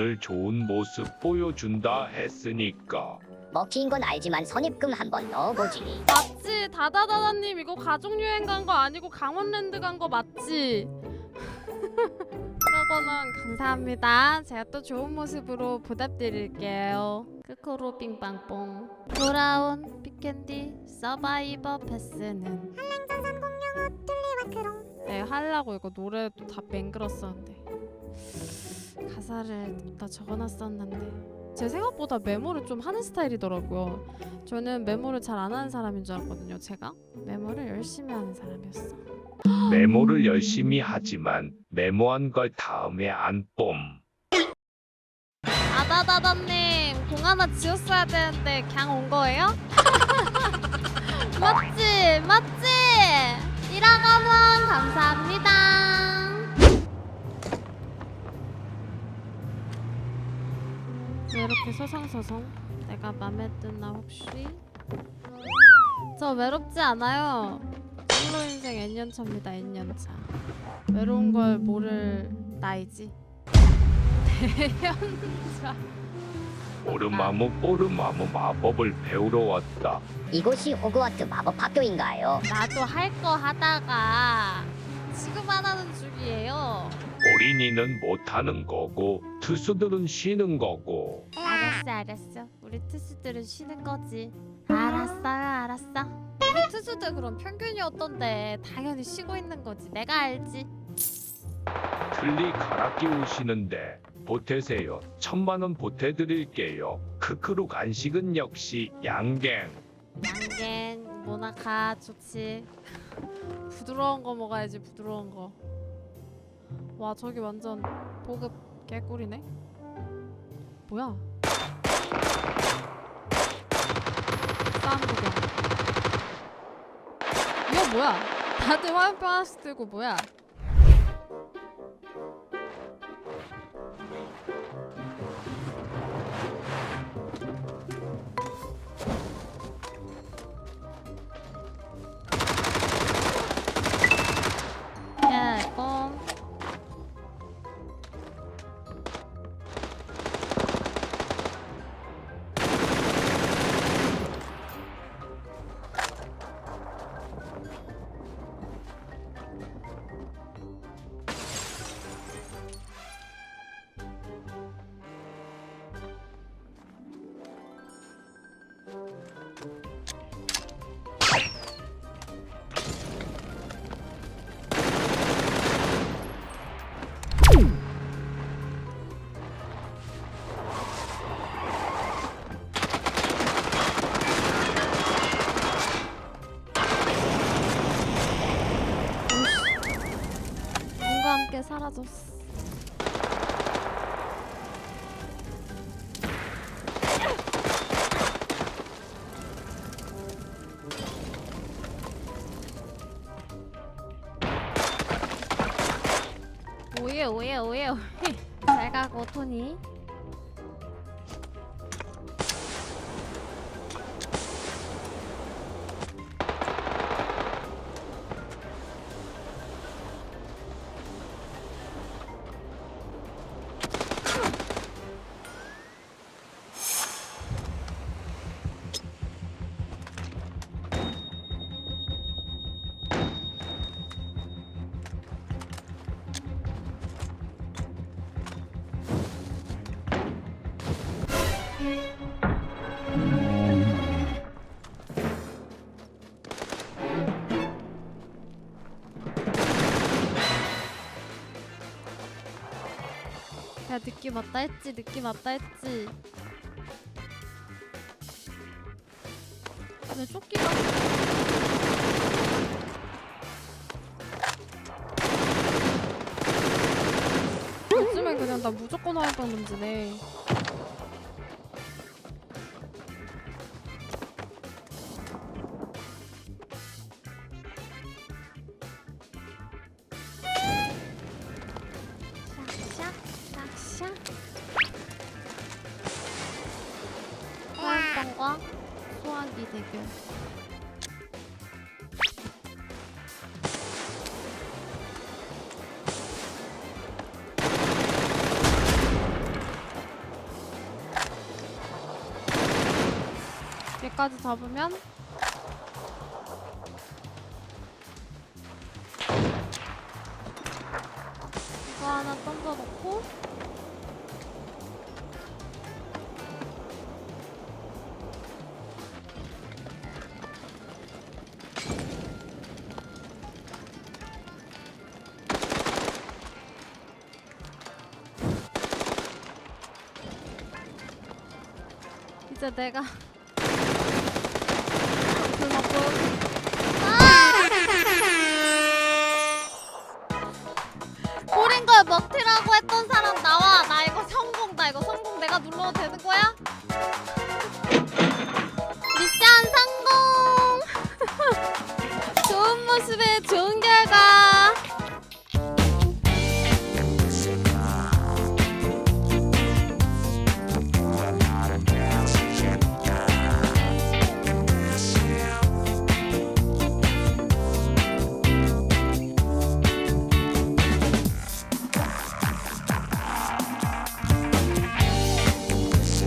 오늘 좋은 모습 보여준다 했으니까 먹히인 건 알지만 선입금 한번 넣어보지. 맞지 다다다다님 이거 가족여행 간 거 아니고 강원랜드 간 거 맞지? 그러고는 감사합니다. 제가 또 좋은 모습으로 보답드릴게요. 크코로 빙빵뽕 돌아온 피캔디 서바이버 패스는 한랭전선 공룡 뚫리와 크롱 네 하려고 이거 노래도 다 맹글었었는데 가사를 다 적어놨었는데 제 생각보다 메모를 좀 하는 스타일이더라고요. 저는 메모를 잘 안 하는 사람인 줄 알았거든요. 제가 메모를 열심히 하는 사람이었어. 메모를 열심히 하지만 메모한 걸 다음에 안 뽐. 아다다다님 공 하나 지었어야 되는데 그냥 온 거예요? 맞지 맞지. 이라가몬 감사합니다. 이렇게 서성서성? 내가 맘에 드나 혹시? 저 외롭지 않아요. 솔로 인생 N년차입니다 N년차. 외로운 걸 모를 나이지. 대연자. 오르마무 뽀르마무 마법을 배우러 왔다. 이곳이 호그와트 마법 학교인가요? 나도 할 거 하다가 지금 안 하는 중이에요. 어린이는 못하는 거고 투수들은 쉬는 거고 알았어 알았어. 우리 투수들은 쉬는 거지. 알았어요 알았어. 우리 투수들 그럼 평균이 어떤데 당연히 쉬고 있는 거지. 내가 알지. 틀리 갈아 끼우시는데 보태세요. 천만 원 보태드릴게요. 크크루 간식은 역시 양갱. 양갱 모나카 좋지. 부드러운 거 먹어야지 부드러운 거. 와 저기 완전 보급 개꿀이네. 뭐야? 싸움 구경. 이거 뭐야? 다들 화염병 하나씩 들고 뭐야? 야, 눈과 함께 사라졌어. 오예 오예 오예 오예 잘 가고 토니 야 느낌 왔다 했지 느낌 왔다 했지. 왜 조끼가 요즘엔 그냥 나 무조건 화염병 문제네 와 소화기 대결 얘까지 잡으면 이거 하나 던져놓고 이제 내가 그 먹고 꼬린 걸 먹튀라고 했던 사람 나와. 나 이거 성공 나 이거 성공. 내가 눌러도 되는 거야? 미션 성공! 좋은 모습에 좋은